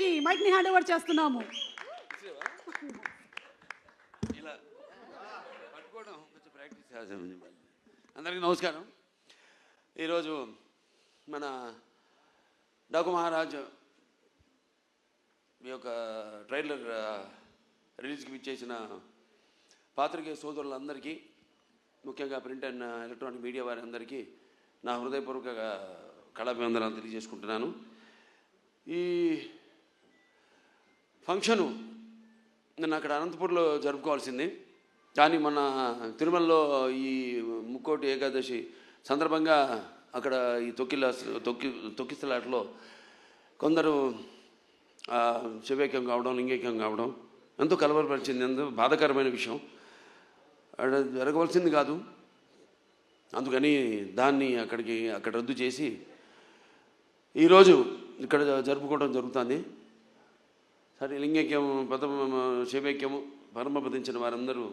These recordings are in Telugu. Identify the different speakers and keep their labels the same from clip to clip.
Speaker 1: గారికి మైక్ని హ్యాండ్ ఓవర్ చేస్తున్నాము.
Speaker 2: ఇలా. అందరికీ నమస్కారం. ఈరోజు మన డాకు మహారాజ్ మీ యొక్క ట్రైలర్ రిలీజ్కి ఇచ్చేసిన పాత్రికేయ సోదరులందరికీ ముఖ్యంగా ప్రింట్ అండ్ ఎలక్ట్రానిక్ మీడియా వారి అందరికీ నా హృదయపూర్వక కళాభివందనాలు తెలియజేసుకుంటున్నాను. ఈ ఫంక్షను నేను అక్కడ అనంతపూర్లో జరుపుకోవాల్సింది. కానీ మన తిరుమలలో ఈ ముక్కోటి ఏకాదశి సందర్భంగా అక్కడ ఈ తొక్కిల తొక్కి తొక్కిసలాటలో కొందరు ఆ, శివైక్యం కావడం లింగైక్యం కావడం ఎంతో కలవరపరిచింది. ఎంతో బాధకరమైన విషయం. అక్కడ జరగవలసింది కాదు. అందుకని దాన్ని అక్కడికి అక్కడ రద్దు చేసి ఈరోజు ఇక్కడ జరుపుకోవడం జరుగుతుంది. సరే లింగైక్యము పదమ శివైక్యము పరమపదించిన వారందరూ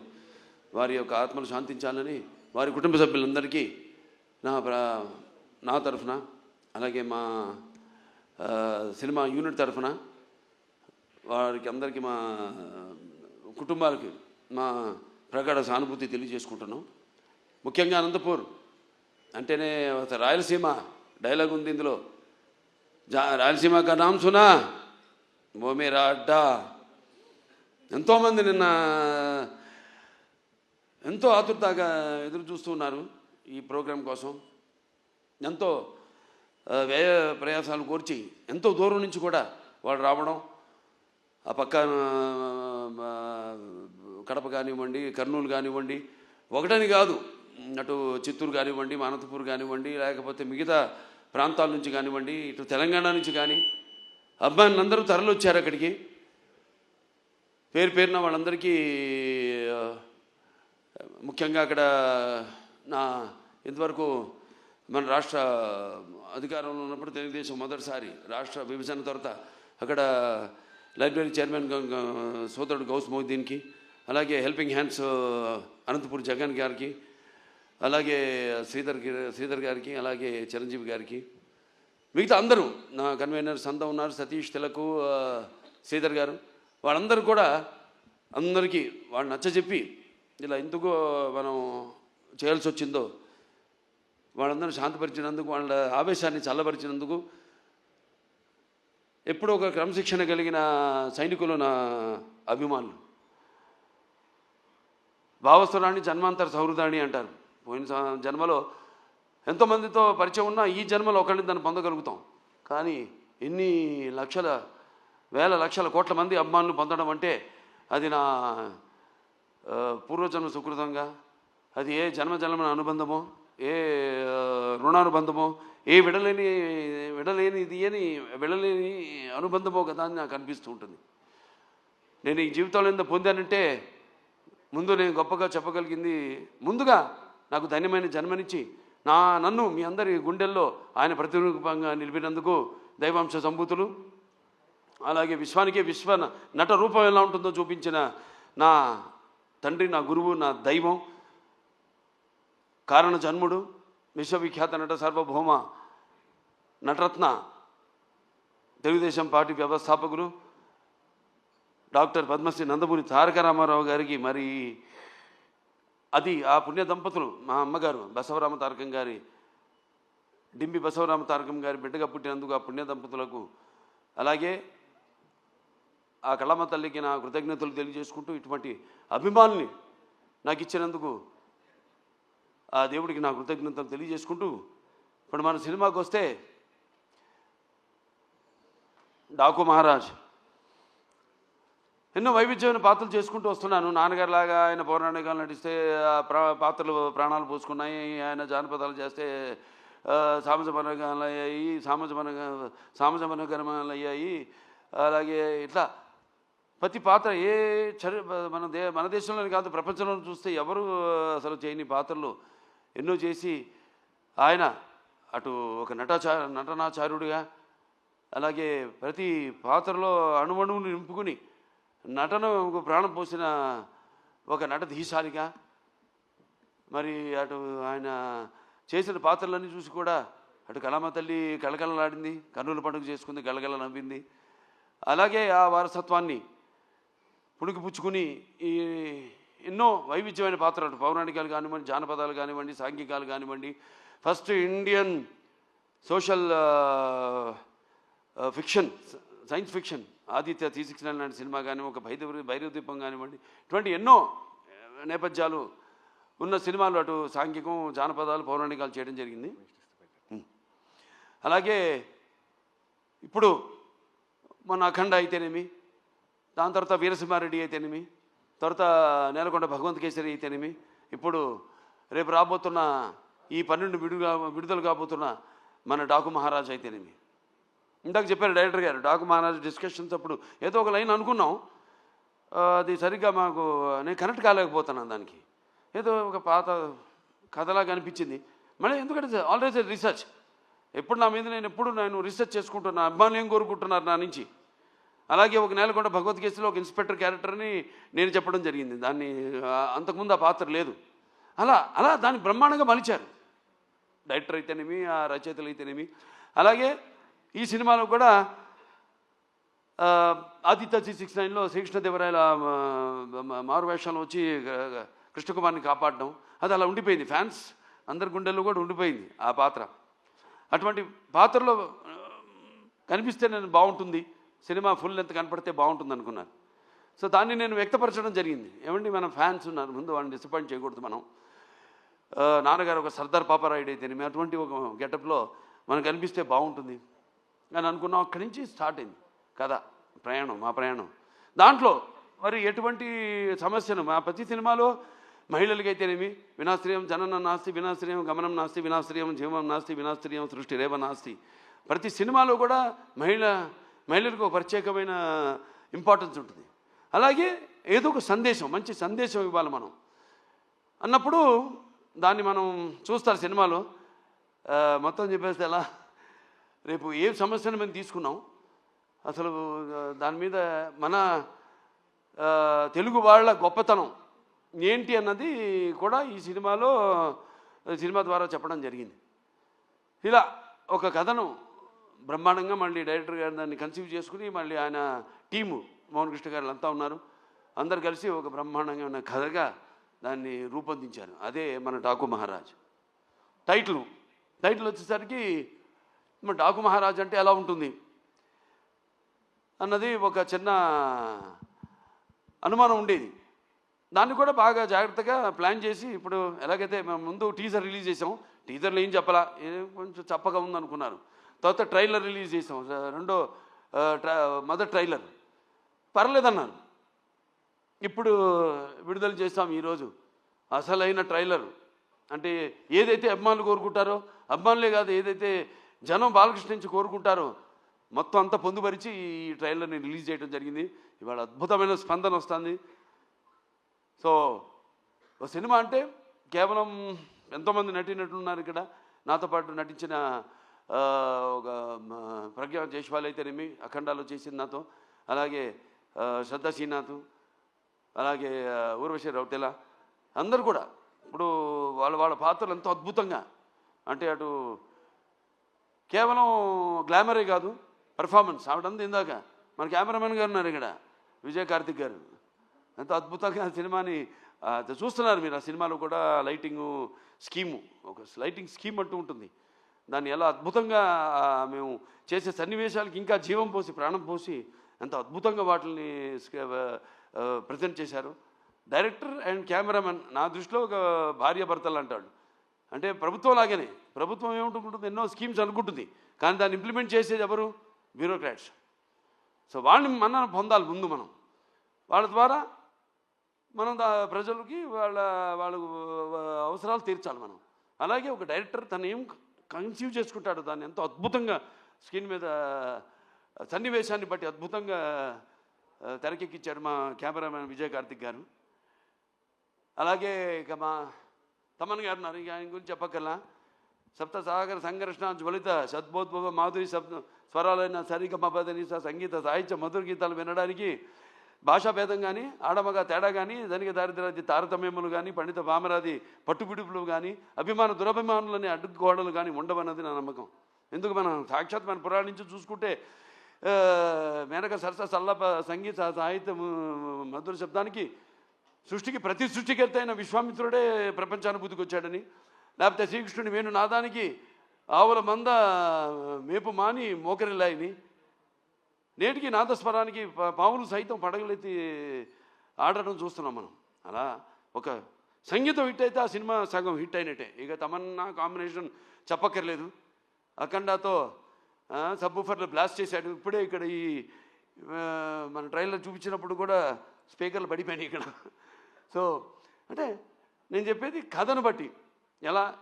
Speaker 2: వారి యొక్క ఆత్మలు శాంతించాలని వారి కుటుంబ సభ్యులందరికీ నా నా తరఫున అలాగే మా సినిమా యూనిట్ తరఫున వారికి అందరికీ మా కుటుంబాలకి మా ప్రగాఢ సానుభూతి తెలియజేసుకుంటున్నాం. ముఖ్యంగా అనంతపూర్ అంటేనే ఒక రాయలసీమ డైలాగ్ ఉంది ఇందులో. జా రాయలసీమ కా నామ్ సునా. ఓ అడ్డా ఎంతోమంది నిన్న ఎంతో ఆతురతగా ఎదురు చూస్తూ ఉన్నారు ఈ ప్రోగ్రాం కోసం. ఎంతో వ్యయ ప్రయాసాలు కోర్చి ఎంతో దూరం నుంచి కూడా వాళ్ళు రావడం. ఆ పక్క కడప కానివ్వండి కర్నూలు కానివ్వండి ఒకటని కాదు అటు చిత్తూరు కానివ్వండి మానతపూర్ కానివ్వండి లేకపోతే మిగతా ప్రాంతాల నుంచి కానివ్వండి ఇటు తెలంగాణ నుంచి కానీ అబ్బాయిలందరూ తరలి వచ్చారు అక్కడికి. పేరు పేరున వాళ్ళందరికీ ముఖ్యంగా అక్కడ నా ఇంతవరకు మన రాష్ట్ర అధికారంలో ఉన్నప్పుడు తెలుగుదేశం మొదటిసారి రాష్ట్ర విభజన తర్వాత అక్కడ లైబ్రరీ చైర్మన్ సోదరుడు గౌస్ మొహద్దీన్కి అలాగే హెల్పింగ్ హ్యాండ్స్ అనంతపూర్ జగన్ గారికి అలాగే శ్రీధర్ శ్రీధర్ గారికి అలాగే చిరంజీవి గారికి మిగతా అందరూ నా కన్వీనర్ సంత ఉన్నారు సతీష్ తిలకు శ్రీధర్ గారు. వాళ్ళందరూ కూడా అందరికీ వాళ్ళు నచ్చజెప్పి ఇలా ఎందుకు మనం చేయాల్సి వచ్చిందో వాళ్ళందరూ శాంతపరిచినందుకు వాళ్ళ ఆవేశాన్ని చల్లపరిచినందుకు ఎప్పుడూ ఒక క్రమశిక్షణ కలిగిన సైనికులు నా అభిమానులు. భావస్వరాన్ని జన్మాంతర సౌహృదాన్ని అంటారు. పోయిన జన్మలో ఎంతోమందితో పరిచయం ఉన్నా ఈ జన్మలో ఒకరిని దాన్ని పొందగలుగుతాం. కానీ ఎన్ని లక్షల వేల లక్షల కోట్ల మంది అభిమానులు పొందడం అంటే అది నా పూర్వజన్మ సుకృతంగా? అది ఏ జన్మ జన్మన అనుబంధమో? ఏ రుణానుబంధమో? ఏ విడలేని విడలేనిది అని విడలేని అనుబంధమో కదా అని నాకు అనిపిస్తూ ఉంటుంది. నేను ఈ జీవితంలో ఎంత పొందానంటే ముందు నేను గొప్పగా చెప్పగలిగింది ముందుగా నాకు ధన్యమైన జన్మనిచ్చి నా నన్ను మీ అందరి గుండెల్లో ఆయన ప్రతిరూపంగా నిలిపినందుకు దైవాంశ సంభూతులు. అలాగే విశ్వానికే విశ్వ నట రూపం ఎలా ఉంటుందో చూపించిన నా తండ్రి నా గురువు నా దైవం కారణ జన్ముడు విశ్వవిఖ్యాత నట సార్వభౌమ నటరత్న తెలుగుదేశం పార్టీ వ్యవస్థాపకులు డాక్టర్ పద్మశ్రీ నందమూరి తారక రామారావు గారికి మరి అది ఆ పుణ్య దంపతులు మా అమ్మగారు బసవరామ తారకం గారి డింబి బసవరామ తారకం గారి బిడ్డగా పుట్టినందుకు ఆ పుణ్య దంపతులకు అలాగే ఆ కళమ్మ తల్లికి నా కృతజ్ఞతలు తెలియజేసుకుంటూ ఇటువంటి అభిమానుల్ని నాకు ఇచ్చినందుకు ఆ దేవుడికి నా కృతజ్ఞతలు తెలియజేసుకుంటూ ఇప్పుడు మన సినిమాకి వస్తే డాకు మహారాజ్ ఎన్నో వైవిధ్యమైన పాత్రలు చేసుకుంటూ వస్తున్నాను. నాన్నగారిలాగా ఆయన పౌరాణికాలు నటిస్తే ఆ ప్రా పాత్రలు ప్రాణాలు పోసుకున్నాయి. ఆయన జానపదాలు చేస్తే సామజ సామాజ మనగాలు అయ్యాయి సామాజ మనగ సామాజ మనగరమాలు అయ్యాయి. అలాగే ఇట్లా ప్రతి పాత్ర ఏ చరి మన దే మన దేశంలోనే కాదు ప్రపంచంలో చూస్తే ఎవరు అసలు చేయని పాత్రలు ఎన్నో చేసి ఆయన అటు ఒక నటాచార నటనాచార్యుడిగా అలాగే ప్రతి పాత్రలో అణువణువుని నింపుకుని నటనకు ప్రాణం పోసిన ఒక నట ధీశాలిగా మరి అటు ఆయన చేసిన పాత్రలన్నీ చూసి కూడా అటు కళామ తల్లి కళకళలాడింది కన్నుల పండుగ చేసుకుంది గలగల నవ్వింది. అలాగే ఆ వారసత్వాన్ని పుణికిపుచ్చుకుని ఈ ఎన్నో వైవిధ్యమైన పాత్రలు పౌరాణికాలు కానివ్వండి జానపదాలు కానివ్వండి సాంఘికాలు కానివ్వండి first Indian social fiction science fiction Aditya three లాంటి సినిమా కానీ ఒక భైరవ భైరవ దీపం కానివ్వండి ఇటువంటి ఎన్నో నేపథ్యాలు ఉన్న సినిమాలు అటు సాంఘికం జానపదాలు పౌరాణికాలు చేయడం జరిగింది. అలాగే ఇప్పుడు మన అఖండ అయితేనేమి దాని తర్వాత వీరసింహారెడ్డి అయితేనేమి తర్వాత నేలకొండ భగవంత్ కేసరి అయితేనేమి ఇప్పుడు రేపు రాబోతున్న ఈ పన్నెండు విడుగా విడుదల కాబోతున్న మన డాకు మహారాజ్ అయితేనేమి ఇందాక చెప్పారు డైరెక్టర్ గారు డాకు మహారాజ్ డిస్కషన్స్ అప్పుడు ఏదో ఒక లైన్ అనుకున్నాం. అది సరిగ్గా మాకు నేను కనెక్ట్ కాలేకపోతున్నాను దానికి. ఏదో ఒక పాత కథలాగా అనిపించింది. మళ్ళీ ఎందుకంటే ఆల్రెడీ రీసెర్చ్ ఎప్పుడు నా మీద నేను ఎప్పుడు నేను రీసెర్చ్ చేసుకుంటున్నా అభిమానులు ఏం కోరుకుంటున్నారు నా నుంచి? అలాగే ఒక నెలకొండ భగవద్గీతలో ఒక ఇన్స్పెక్టర్ క్యారెక్టర్ని నేను చెప్పడం జరిగింది. దాన్ని అంతకుముందు ఆ పాత్ర లేదు. అలా అలా దాన్ని బ్రహ్మాండంగా మలిచారు. డైరెక్టర్ అయితేనేమి ఆ రచయితలు అయితేనేమి. అలాగే ఈ సినిమాలో కూడా ఆదిత్య త్రీ సిక్స్ నైన్లో శ్రీకృష్ణదేవరాయల ఆ, మారు వేషంలో వచ్చి కృష్ణకుమార్ని కాపాడడం అది అలా ఉండిపోయింది. ఫ్యాన్స్ అందరి గుండెల్లో కూడా ఉండిపోయింది ఆ పాత్ర. అటువంటి పాత్రలో కనిపిస్తే నేను బాగుంటుంది. సినిమా ఫుల్ లెంత్ కనపడితే బాగుంటుంది అనుకున్నాను. సో దాన్ని నేను వ్యక్తపరచడం జరిగింది. ఏమండి మన ఫ్యాన్స్ ఉన్నారు ముందు వాళ్ళని డిసప్పాయింట్ చేయకూడదు మనం. నాన్నగారు ఒక సర్దార్ పాపారాయుడు అయితేనేమి అటువంటి ఒక గెటప్లో మనకు కనిపిస్తే బాగుంటుంది. అని అనుకున్నాం అక్కడి నుంచి స్టార్ట్ అయింది కదా ప్రయాణం మా ప్రయాణం. దాంట్లో మరి ఎటువంటి సమస్యను మా ప్రతి సినిమాలో మహిళలకైతేనేమి వినాశ్రయం జనన నాస్తి వినాశ్రయం గమనం నాస్తి వినాశ్రయం జీవం నాస్తి వినాశ్రయం సృష్టి రేవ నాస్తి. ప్రతి సినిమాలో కూడా మహిళ మహిళలకు ఒక ప్రత్యేకమైన ఇంపార్టెన్స్ ఉంటుంది. అలాగే ఏదో ఒక సందేశం మంచి సందేశం ఇవ్వాలి మనం. అన్నప్పుడు దాన్ని మనం చూస్తారు సినిమాలో మొత్తం చెప్పేస్తే ఎలా రేపు ఏ సమస్యను మేము తీసుకున్నాం? అసలు దాని మీద మన తెలుగు వాళ్ళ గొప్పతనం ఏంటి అన్నది కూడా ఈ సినిమాలో సినిమా ద్వారా చెప్పడం జరిగింది. ఇలా ఒక కథను బ్రహ్మాండంగా మళ్ళీ డైరెక్టర్ గారు దాన్ని కన్సీవ్ చేసుకుని మళ్ళీ ఆయన టీము మోహన్ కృష్ణ గారు అంతా ఉన్నారు. అందరు కలిసి ఒక బ్రహ్మాండంగా ఉన్న కథగా దాన్ని రూపొందించారు. అదే మన డాకు మహారాజ్. టైటిల్ టైటిల్ వచ్చేసరికి మరి డాకు మహారాజ్ అంటే ఎలా ఉంటుంది? అన్నది ఒక చిన్న అనుమానం ఉండేది. దాన్ని కూడా బాగా జాగ్రత్తగా ప్లాన్ చేసి ఇప్పుడు ఎలాగైతే మేము ముందు టీజర్ రిలీజ్ చేసాం టీజర్లో ఏం చెప్పాలా? కొంచెం చప్పగా ఉందనుకున్నాను. తర్వాత ట్రైలర్ రిలీజ్ చేసాం. రెండో ఆ, మొదటి ట్రైలర్. పర్లేదన్నారు ఇప్పుడు విడుదల చేస్తాం ఈరోజు. అసలైన ట్రైలర్. అంటే ఏదైతే అభిమానులు కోరుకుంటారో అభిమానులే కాదు ఏదైతే జనం బాలకృష్ణ నుంచి కోరుకుంటారు. మొత్తం అంతా పొందుపరిచి ఈ ట్రైలర్ని రిలీజ్ చేయడం జరిగింది. ఇవాళ అద్భుతమైన స్పందన వస్తుంది. సో ఒక సినిమా అంటే కేవలం ఎంతోమంది నటీనటులు ఇక్కడ. నాతో పాటు నటించిన ఒక ప్రజ్ఞ జైష్వాల్ అయితేనేమి అఖండాలు చేసింది నాతో. అలాగే ఆ, శ్రద్ధా శ్రీనాథ్ అలాగే ఆ, ఊర్వశి రౌటెల అందరు కూడా ఇప్పుడు వాళ్ళ వాళ్ళ పాత్రలు ఎంతో అద్భుతంగా. అంటే అటు కేవలం గ్లామరే కాదు పర్ఫార్మెన్స్ ఆవిడంతా ఇందాక మన కెమెరామెన్ గారు ఉన్నారు ఇక్కడ విజయ్ కార్తిక్ గారు. ఎంత అద్భుతంగా ఆ సినిమాని చూస్తున్నారు మీరు. ఆ సినిమాలో కూడా లైటింగు స్కీము ఒక లైటింగ్ స్కీమ్ అంటూ ఉంటుంది. దాన్ని ఎలా అద్భుతంగా మేము చేసే సన్నివేశాలకి ఇంకా జీవం పోసి ప్రాణం పోసి ఎంత అద్భుతంగా వాటిని ప్రజెంట్ చేశారు. డైరెక్టర్ అండ్ కెమెరామెన్ నా దృష్టిలో ఒక భార్య భర్తలు అంటాడు. అంటే ప్రభుత్వం లాగానే. ప్రభుత్వం ఏముంటుంది ఎన్నో స్కీమ్స్ అనుకుంటుంది. కానీ దాన్ని ఇంప్లిమెంట్ చేసేది ఎవరు? బ్యూరోక్రాట్స్. సో వాళ్ళని మన పొందాలి ముందు మనం. వాళ్ళ ద్వారా మనం దా- ప్రజలకి వాళ్ళ వాళ్ళ అవసరాలు తీర్చాలి మనం. అలాగే ఒక డైరెక్టర్ తను ఏం కన్సీవ్ చేసుకుంటాడు? దాన్ని ఎంతో అద్భుతంగా స్క్రీన్ మీద సన్నివేశాన్ని బట్టి అద్భుతంగా తెరకెక్కించాడు మా కెమెరామెన్ విజయ్ కార్తిక్ గారు. అలాగే ఇక మా తమన్ గారు ఉన్నారు. ఇంకా ఆయన గురించి చెప్పక్కర్లా. సప్త సాగర సంఘర్షణ జ్వలిత సద్బోద్భవ మాధురి శబ్ద స్వరాలైన సరిగమపదని సంగీత సాహిత్య మధుర గీతాలు వినడానికి భాషాభేదం కానీ ఆడమగా తేడా కానీ ధనిక దారిద్రాది తారతమ్యములు కానీ పండిత భామరాది పట్టుబిడుపులు కానీ అభిమాన దురభిమానులని అడ్డుగోడలు కానీ ఉండవన్నది నా నమ్మకం. ఎందుకు మనం సాక్షాత్ మన పురాణ నుంచి చూసుకుంటే మేనక సరస సల్లప సంగీత సాహిత్యం మధుర శబ్దానికి సృష్టికి ప్రతి సృష్టికర్త అయిన విశ్వామిత్రుడే ప్రపంచానుభూతికి వచ్చాడని. లేకపోతే శ్రీకృష్ణుని వేణు నాదానికి ఆవుల మంద మేపు మాని మోకరిల్లాయని. నేటికి నాదస్వరానికి పావులు సైతం పడగలెత్తి ఆడటం చూస్తున్నాం మనం. అలా ఒక సంగీతం హిట్ అయితే ఆ సినిమా సగం హిట్ అయినట్టే. ఇక తమన్నా కాంబినేషన్ చెప్పక్కర్లేదు. అఖండాతో సబ్బుఫర్లు బ్లాస్ట్ చేశాడు. ఇప్పుడే ఇక్కడ ఈ మన ట్రైలర్ చూపించినప్పుడు కూడా స్పీకర్లు పడిపోయినాయి ఇక్కడ. సో అంటే నేను చెప్పేది కథను బట్టి. ఎలా?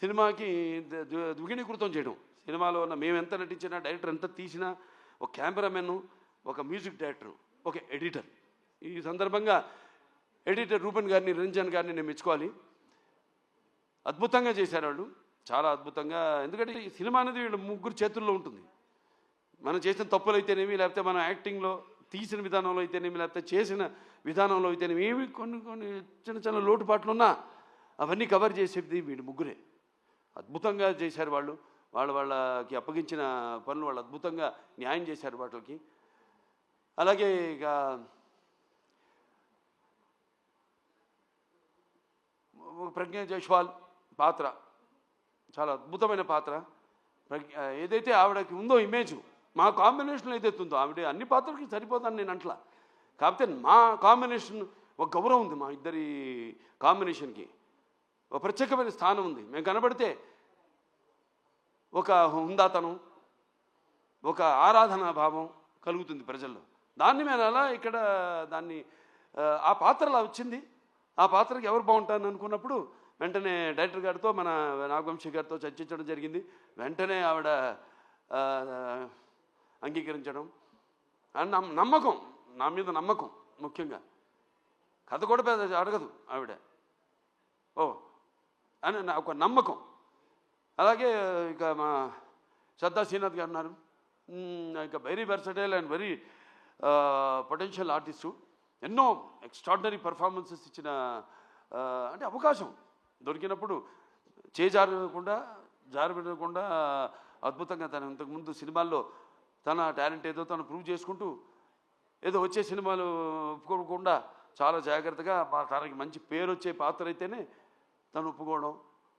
Speaker 2: సినిమాకి దు- ద్విగుణీకృతం చేయడం. సినిమాలో ఉన్న మేము ఎంత నటించినా డైరెక్టర్ ఎంత తీసినా ఒక కెమెరామెన్ ఒక మ్యూజిక్ డైరెక్టర్ ఒక ఎడిటర్. ఈ సందర్భంగా ఎడిటర్ రూపన్ గారిని రంజన్ గారిని నేను మెచ్చుకోవాలి. అద్భుతంగా చేశారు వాళ్ళు. చాలా అద్భుతంగా. ఎందుకంటే ఈ సినిమా అనేది వీళ్ళు ముగ్గురు చేతుల్లో ఉంటుంది. మనం చేసిన తప్పులు అయితేనేమి లేకపోతే మన యాక్టింగ్లో తీసిన విధానంలో అయితేనేమి లేకపోతే చేసిన విధానంలో అయితేనేమి ఏమి కొన్ని కొన్ని చిన్న చిన్న లోటుపాట్లు ఉన్నా అవన్నీ కవర్ చేసేది వీడి ముగ్గురే. అద్భుతంగా చేశారు వాళ్ళు. వాళ్ళ వాళ్ళకి అప్పగించిన పనులు వాళ్ళు అద్భుతంగా న్యాయం చేశారు వాటికి. అలాగే ఇక ప్రజ్ఞ జైష్వాల్ పాత్ర. చాలా అద్భుతమైన పాత్ర. ప్రజ్ఞ ఏదైతే ఆవిడకి ఉందో ఇమేజ్ మా కాంబినేషన్ ఏదైతే ఉందో ఆవిడ అన్ని పాత్రలకి సరిపోతాను నేను అంట్లా. కాకపోతే మా కాంబినేషన్ ఒక గౌరవం ఉంది మా ఇద్దరి కాంబినేషన్కి ఒక ప్రత్యేకమైన స్థానం ఉంది. మేము కనబడితే ఒక హుందాతనం ఒక ఆరాధనా భావం కలుగుతుంది ప్రజల్లో. దాన్ని మేము అలా ఇక్కడ దాన్ని ఆ, పాత్రలా పాత్ర అలా వచ్చింది. ఆ పాత్రకి ఎవరు బాగుంటారని అనుకున్నప్పుడు వెంటనే డైరెక్టర్ గారితో మన నాగవంశీ గారితో చర్చించడం జరిగింది. వెంటనే ఆవిడ అంగీకరించడం. అండ్ నమ్- నమ్మకం నా మీద నమ్మకం ముఖ్యంగా. కథ కూడా పెద్ద అడగదు ఆవిడ. ఓ అని నా ఒక నమ్మకం. అలాగే ఇక మా శ్రద్ధా శ్రీనాథ్ గారు ఉన్నారు. ఇంకా very versatile and very potential artist ఎన్నో ఎక్స్ట్రాడినరీ పర్ఫార్మెన్సెస్ ఇచ్చిన అంటే అవకాశం. దొరికినప్పుడు చేజారకుండా జారబెట్టకుండా అద్భుతంగా తను ఇంతకుముందు సినిమాల్లో తన టాలెంట్ ఏదో తను ప్రూవ్ చేసుకుంటూ ఏదో వచ్చే సినిమాలు ఒప్పుకోకుండా చాలా జాగ్రత్తగా తనకి మంచి పేరు వచ్చే పాత్ర అయితేనే తను ఒప్పుకోవడం.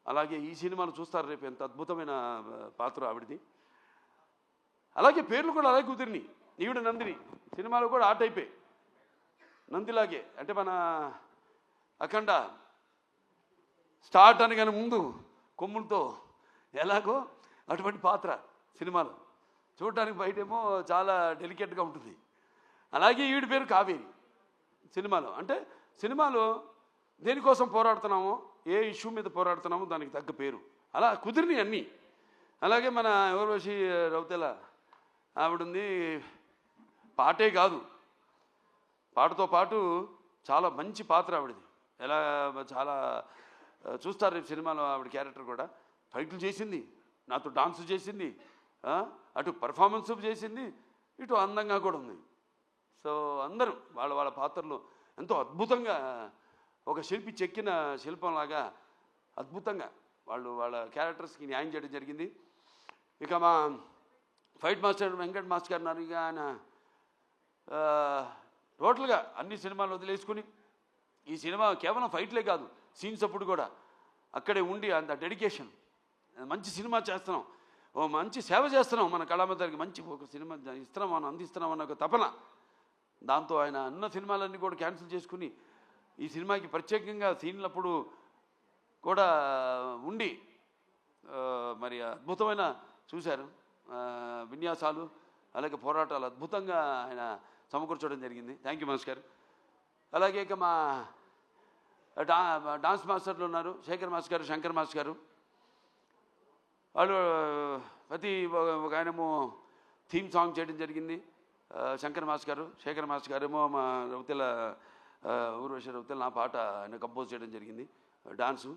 Speaker 2: అలాగే ఈ సినిమాను చూస్తారు రేపు ఎంత అద్భుతమైన పాత్ర ఆవిడది. అలాగే పేర్లు కూడా అలాగే కుదిరినాయి. ఈవిడ నందిని సినిమాలో కూడా ఆ టైపే. నందిలాగే అంటే మన అఖండ స్టార్ట్ అనగానే ముందు కొమ్ములతో ఎలాగో అటువంటి పాత్ర సినిమాలో. చూడటానికి బయటేమో చాలా డెలికేట్గా ఉంటుంది. అలాగే వీడి పేరు కావేరి సినిమాలో. అంటే సినిమాలో దేనికోసం పోరాడుతున్నామో ఏ ఇష్యూ మీద పోరాడుతున్నామో దానికి తగ్గ పేరు. అలా కుదిరినాయి అన్నీ. అలాగే మన ఎవరోషి రౌతెల? ఆవిడుంది పాటే కాదు. పాటతో పాటు చాలా మంచి పాత్ర ఆవిడది. ఎలా చాలా చూస్తారు రేపు సినిమాలో ఆవిడ క్యారెక్టర్ కూడా. ఫైట్లు చేసింది. నాతో డాన్స్ చేసింది. అటు పర్ఫార్మెన్స్ చేసింది ఇటు అందంగా కూడా ఉంది. సో అందరూ వాళ్ళ వాళ్ళ పాత్రలు ఎంతో అద్భుతంగా ఒక శిల్పి చెక్కిన శిల్పంలాగా అద్భుతంగా వాళ్ళు వాళ్ళ క్యారెక్టర్స్కి న్యాయం చేయడం జరిగింది. ఇక మా ఫైట్ మాస్టర్ వెంకట్ మాస్టర్ గారు ఉన్నారు. ఇక ఆయన టోటల్గా అన్ని సినిమాలు వదిలేసుకుని ఈ సినిమా కేవలం ఫైట్లే కాదు సీన్స్ అప్పుడు కూడా అక్కడే ఉండి అంత డెడికేషన్ మంచి సినిమా చేస్తున్నాం. ఓ మంచి సేవ చేస్తున్నాం మన కళామందరికి మంచి ఒక సినిమా ఇస్తున్నాం మనం అందిస్తున్నాం అన్న ఒక తపన. దాంతో ఆయన అన్న సినిమాలన్నీ కూడా క్యాన్సిల్ చేసుకుని ఈ సినిమాకి ప్రత్యేకంగా సీన్లప్పుడు కూడా ఉండి మరి అద్భుతమైన చూశారు. విన్యాసాలు అలాగే పోరాటాలు అద్భుతంగా ఆయన సమకూర్చడం జరిగింది. థ్యాంక్ యూ మనస్ గారు. అలాగే ఇక మా డా డాన్స్ మాస్టర్లు ఉన్నారు. శేఖర్ మాస్టర్ గారు శంకర్ మాస్టర్ గారు. వాళ్ళు ప్రతి ఒక- ఒక ఆయనేమో థీమ్ సాంగ్ చేయడం జరిగింది. శంకర్ మాస్ గారు శేఖర్ మాస్ గారేమో మా రౌతెల ఆ, ఊర్వశి రౌతెల నా పాట ఆయన కంపోజ్ చేయడం జరిగింది డాన్సు.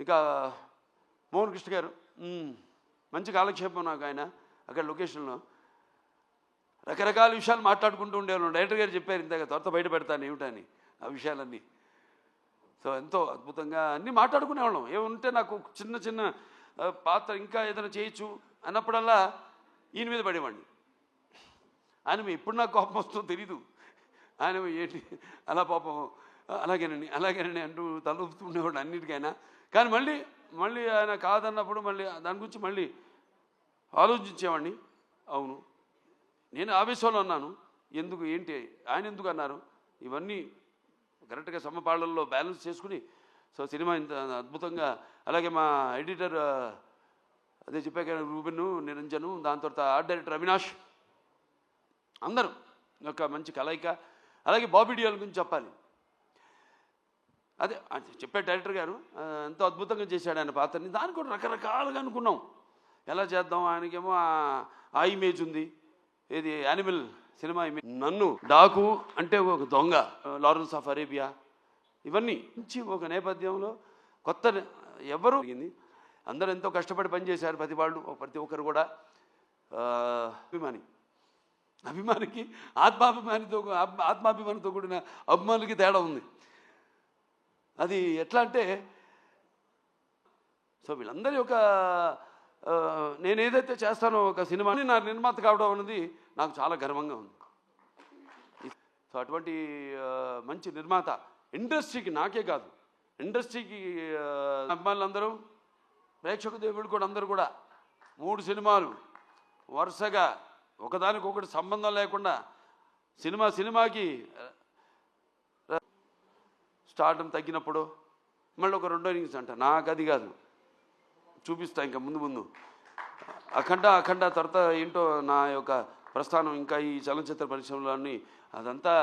Speaker 2: ఇంకా మోహన్ కృష్ణ గారు మంచి కాలక్షేపం నాకు ఆయన అక్కడ లొకేషన్లో. రకరకాల విషయాలు మాట్లాడుకుంటూ ఉండేవాళ్ళం. డైరెక్టర్ గారు చెప్పారు ఇందాక త్వరత బయట పెడతాను ఏమిటని ఆ విషయాలన్నీ. సో ఎంతో అద్భుతంగా అన్నీ మాట్లాడుకునేవాళ్ళం. ఏముంటే నాకు చిన్న చిన్న పాత్ర ఇంకా ఏదైనా చేయొచ్చు అన్నప్పుడల్లా ఈయన మీద పడేవాడిని. ఆయన ఎప్పుడు నాకు కోపం వస్తుందో తెలీదు. ఆయన ఏంటి అలా పాపం అలాగేనండి అలాగేనండి అంటూ తలూపుతుండేవాడు అన్నిటికైనా. కానీ మళ్ళీ మళ్ళీ ఆయన కాదన్నప్పుడు మళ్ళీ దాని గురించి మళ్ళీ ఆలోచించేవాడిని. అవును నేను ఆవేశంలో ఉన్నాను. ఎందుకు ఏంటి ఆయన ఎందుకు అన్నారు? ఇవన్నీ కరెక్ట్గా సమపాళ్ళల్లో బ్యాలెన్స్ చేసుకుని సో సినిమా ఇంత అద్భుతంగా అలాగే మా ఎడిటర్ అదే చెప్పాక రూబెన్ నిరంజను దాని తర్వాత ఆర్ట్ డైరెక్టర్ అవినాష్ అందరూ ఒక మంచి కలయిక. అలాగే బాబీడియాల గురించి చెప్పాలి. అదే చెప్పే డైరెక్టర్ గారు ఎంతో అద్భుతంగా చేశాడు ఆయన పాత్రని. దాన్ని కూడా రకరకాలుగా అనుకున్నాం. ఎలా చేద్దాం ఆయనకేమో ఆ- ఆ ఇమేజ్ ఉంది. ఏది యానిమల్ సినిమా ఇమేజ్. నన్ను డాకు అంటే ఒక దొంగ లారెన్స్ ఆఫ్ అరేబియా. ఇవన్నీ మంచి ఒక నేపథ్యంలో కొత్త ఎవరు? అందరూ ఎంతో కష్టపడి పనిచేశారు ప్రతి వాళ్ళు ప్రతి ఒక్కరు కూడా. అభిమాని. అభిమానికి ఆత్మాభిమానితో ఆత్మాభిమానితో కూడిన అభిమానులకి తేడా ఉంది. అది ఎట్లా అంటే సో వీళ్ళందరి యొక్క నేను ఏదైతే చేస్తానో ఒక సినిమాని నా నిర్మాత కావడం అనేది నాకు చాలా గర్వంగా ఉంది. సో అటువంటి మంచి నిర్మాత ఇండస్ట్రీకి నాకే కాదు. ఇండస్ట్రీకి ఆ, అభిమానులందరూ ప్రేక్షక దేవుడు కూడా అందరూ కూడా మూడు సినిమాలు వరుసగా ఒకదానికొకటి సంబంధం లేకుండా సినిమా సినిమాకి స్టార్టం తగ్గినప్పుడు మళ్ళీ ఒక రెండో ఇన్నింగ్స్ అంట. నాకు అది కాదు. చూపిస్తా ఇంకా ముందు ముందు. అఖండ అఖండ తర్వాత ఏంటో నా యొక్క ప్రస్థానం ఇంకా ఈ చలనచిత్ర పరిశ్రమలో అన్ని అదంతా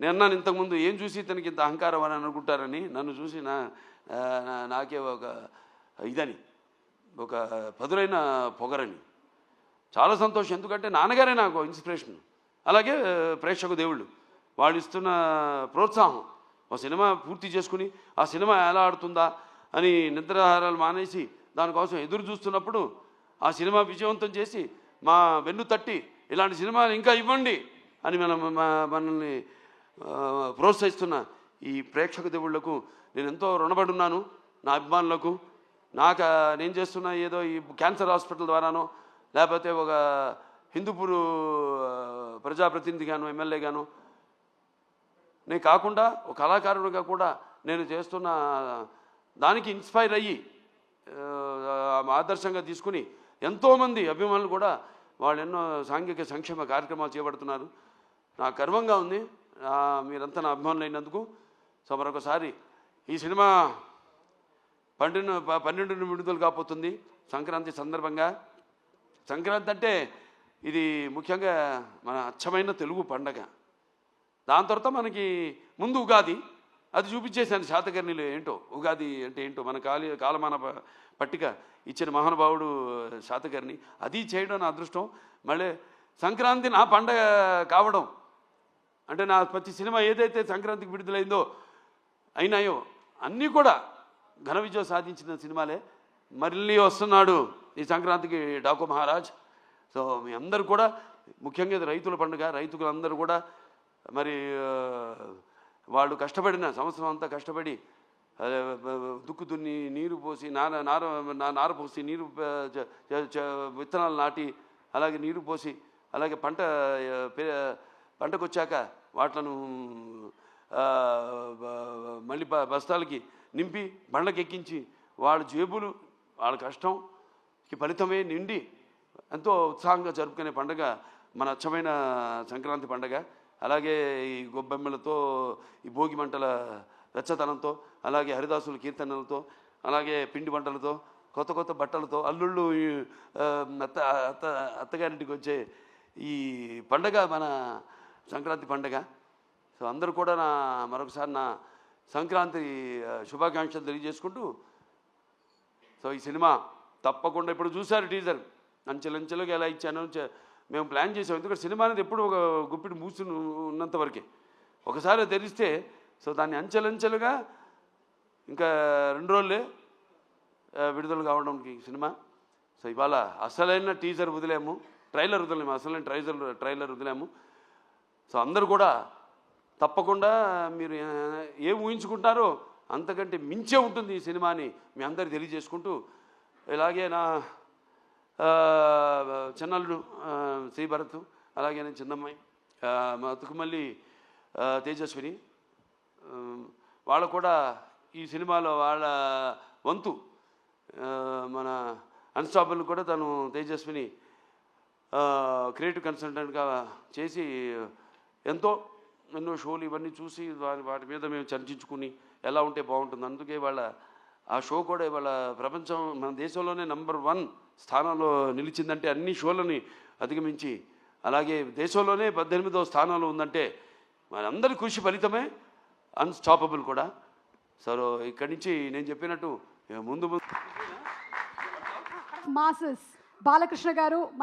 Speaker 2: నేను ఇంతకుముందు ఏం చూసి ఇతనికి ఇంత అహంకారం అని అనుకుంటారని? నన్ను చూసి నా నాకే ఒక ఇదని ఒక పదురైన పొగరని. చాలా సంతోషం. ఎందుకంటే నాన్నగారే నాకు ఇన్స్పిరేషన్ అలాగే ప్రేక్షకు ప్రేక్షక దేవుళ్ళు. వాళ్ళు ఇస్తున్న ప్రోత్సాహం. ఒక సినిమా పూర్తి చేసుకుని ఆ సినిమా ఎలా ఆడుతుందా? అని నిద్రాహారాలు మానేసి దానికోసం ఎదురు చూస్తున్నప్పుడు ఆ సినిమా విజయవంతం చేసి మా వెన్ను తట్టి ఇలాంటి సినిమాలు ఇంకా ఇవ్వండి అని మనం మనల్ని ప్రోత్సహిస్తున్న ఈ ప్రేక్షక దేవుళ్ళకు నేను ఎంతో రుణపడి ఉన్నాను నా అభిమానులకు. నాకు నేను చేస్తున్న ఏదో ఈ క్యాన్సర్ హాస్పిటల్ ద్వారానో లేకపోతే ఒక హిందూపూర్ ప్రజాప్రతినిధిగాను ఎమ్మెల్యేగాను. నేను కాకుండా ఒక కళాకారుడిగా కూడా నేను చేస్తున్న దానికి ఇన్స్పైర్ అయ్యి ఆదర్శంగా తీసుకుని ఎంతోమంది అభిమానులు కూడా వాళ్ళు ఎన్నో సాంఘిక సంక్షేమ కార్యక్రమాలు చేపడుతున్నారు. నాకు గర్వంగా ఉంది. మీరంతా నా అభిమానులు అయినందుకు సో మరొకసారి ఈ సినిమా పన్నెండు పన్నెండు విడుదల కాబోతుంది. సంక్రాంతి సందర్భంగా. సంక్రాంతి అంటే ఇది ముఖ్యంగా మన అచ్చమైన తెలుగు పండగ. దాని తర్వాత మనకి ముందు ఉగాది. అది చూపించేశాను శాతకర్ణిలో ఏంటో. ఉగాది అంటే ఏంటో. మన కాలి కాలమాన ప- పట్టిక ఇచ్చిన మహానుభావుడు శాతకర్ణి. అది చేయడం నా అదృష్టం. మళ్ళీ సంక్రాంతి నా పండగ కావడం అంటే నా ప్రతి సినిమా ఏదైతే సంక్రాంతికి విడుదలైందో అయినాయో అన్నీ కూడా ఘన విజయం సాధించిన సినిమాలే. మళ్ళీ వస్తున్నాడు ఈ సంక్రాంతికి డాకు మహారాజ్. సో మీ అందరు కూడా ముఖ్యంగా రైతుల పండుగ రైతులందరూ కూడా మరి వాళ్ళు కష్టపడిన సంవత్సరం అంతా కష్టపడి దుక్కు దున్ని నీరు పోసి నార నార నా- నార పోసి నీరు విత్తనాలు నాటి అలాగే నీరు పోసి అలాగే పంట పే పంటకు వచ్చాక వాటిలను మళ్ళీ బ- బస్తాలకి నింపి బండ్లకు ఎక్కించి వాళ్ళ జేబులు వాళ్ళ కష్టంకి ఫలితమే నిండి ఎంతో ఉత్సాహంగా జరుపుకునే పండగ మన అచ్చమైన సంక్రాంతి పండగ. అలాగే ఈ గొబ్బెమ్మలతో ఈ భోగి మంటల వెచ్చతనంతో అలాగే హరిదాసుల కీర్తనలతో అలాగే పిండి వంటలతో కొత్త కొత్త బట్టలతో అల్లుళ్ళు అత్త అత్త అత్తగారింటికి వచ్చే ఈ పండగ మన సంక్రాంతి పండగ. సో అందరూ కూడా నా మరొకసారి నా సంక్రాంతి శుభాకాంక్షలు తెలియజేసుకుంటూ సో ఈ సినిమా తప్పకుండా ఇప్పుడు చూశారు టీజర్. అంచెలంచెలుగా ఎలా ఇచ్చాను మేము ప్లాన్ చేసాం. ఎందుకంటే సినిమా అనేది ఎప్పుడు ఒక గుప్పిడి మూసి ఉన్నంత వరకే. ఒకసారి తెరిస్తే సో దాన్ని అంచెలంచెలుగా ఇంకా రెండు రోజులే విడుదల కావడానికి సినిమా. సో ఇవాళ అసలైన టీజర్ వదిలేము. ట్రైలర్ వదిలేము. అసలైన ట్రైజర్ ట్రైలర్ వదిలేము. సో అందరూ కూడా తప్పకుండా మీరు ఏం ఊహించుకుంటారో అంతకంటే మించే ఉంటుంది ఈ సినిమాని మీ అందరికి తెలియజేసుకుంటూ ఇలాగే నా ఆ, చిన్నల్లుడు శ్రీ భరత్ అలాగే నేను చిన్నమ్మాయి మా తుకుమల్లి తేజస్విని వాళ్ళు కూడా ఈ సినిమాలో వాళ్ళ వంతు మన అన్స్టాపుల్ కూడా తను తేజస్విని క్రియేటివ్ కన్సల్టెంట్గా చేసి ఎంతో ఎన్నో షోలు ఇవన్నీ చూసి వారి వాటి మీద మేము చర్చించుకుని ఎలా ఉంటే బాగుంటుంది. అందుకే వాళ్ళ ఆ షో కూడా ఇవాళ ప్రపంచం మన దేశంలోనే నంబర్ వన్ స్థానంలో నిలిచిందంటే అన్ని షోలని అధిగమించి అలాగే దేశంలోనే పద్దెనిమిదవ స్థానంలో ఉందంటే మనందరి కృషి ఫలితమే అన్స్టాపబుల్ కూడా. సో ఇక్కడి నుంచి నేను చెప్పినట్టు ముందు ముందు
Speaker 1: మాసెస్ బాలకృష్ణ గారు